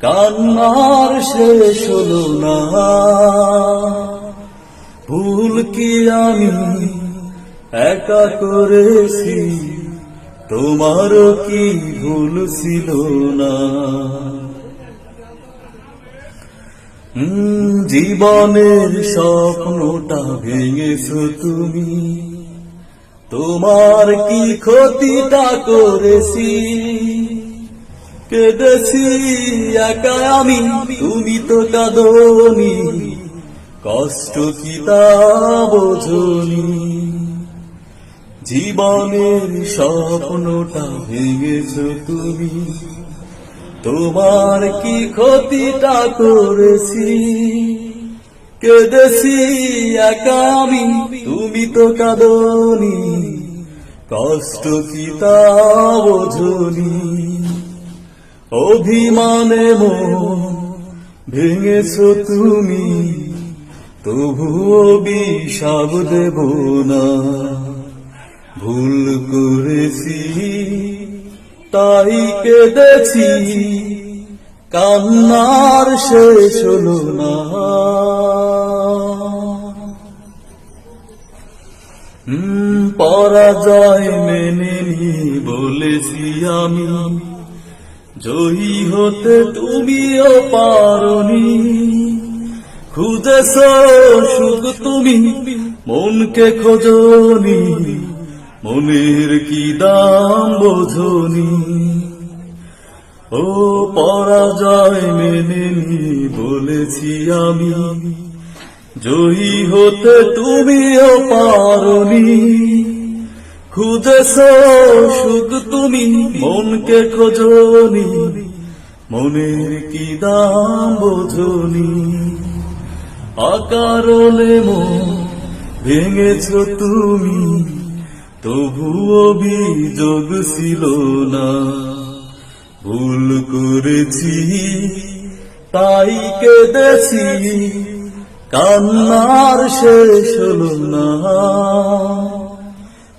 কান্নার শেষ হলো না। ভুল কি আমি একা করেছি? তোমারও কি ভুল ছিল না? জীবনের স্বপ্নটা ভেঙেছ তুমি। তোমার কি ক্ষতিটা করেছি? কেঁদেছি একা আমি, তুমি তো কাঁদনি। কষ্ট কি তা জীবনের স্বপ্নটা ভেঙেছ তুমি। তোমার কি ক্ষতিটা করেছি? কেঁদেছি একা আমি, তুমি তো কাঁদনি। কষ্ট কি তা বোঝনি। অভিমানে মন ভেঙেছ তুমি, তবুও বিষাব দেব না। ভুল করেছি, তাই কেঁদেছি, কান্নার শেষ হলো না। পরাজয় মেনে নি বলেছি আমি। জয়ী হতে তুমিও পারনি। খুঁজেছ সুখ তুমি, মনকে খোঁজনি, মনের কি দাম বোঝনি। ও পরাজয় মেনে নি বলেছি আমি, জয়ী হতে তুমিও পারনি। খুঁজেছ সুখ তুমি? মনকে খোঁজনি। মনের কি দাম বোঝনি? অকারণে মন ভেঙেছ তুমি? তবুও বিযোগ ছিল না। ভুল করেছি, তাই কেঁদেছি। কান্নার শেষ হলো না।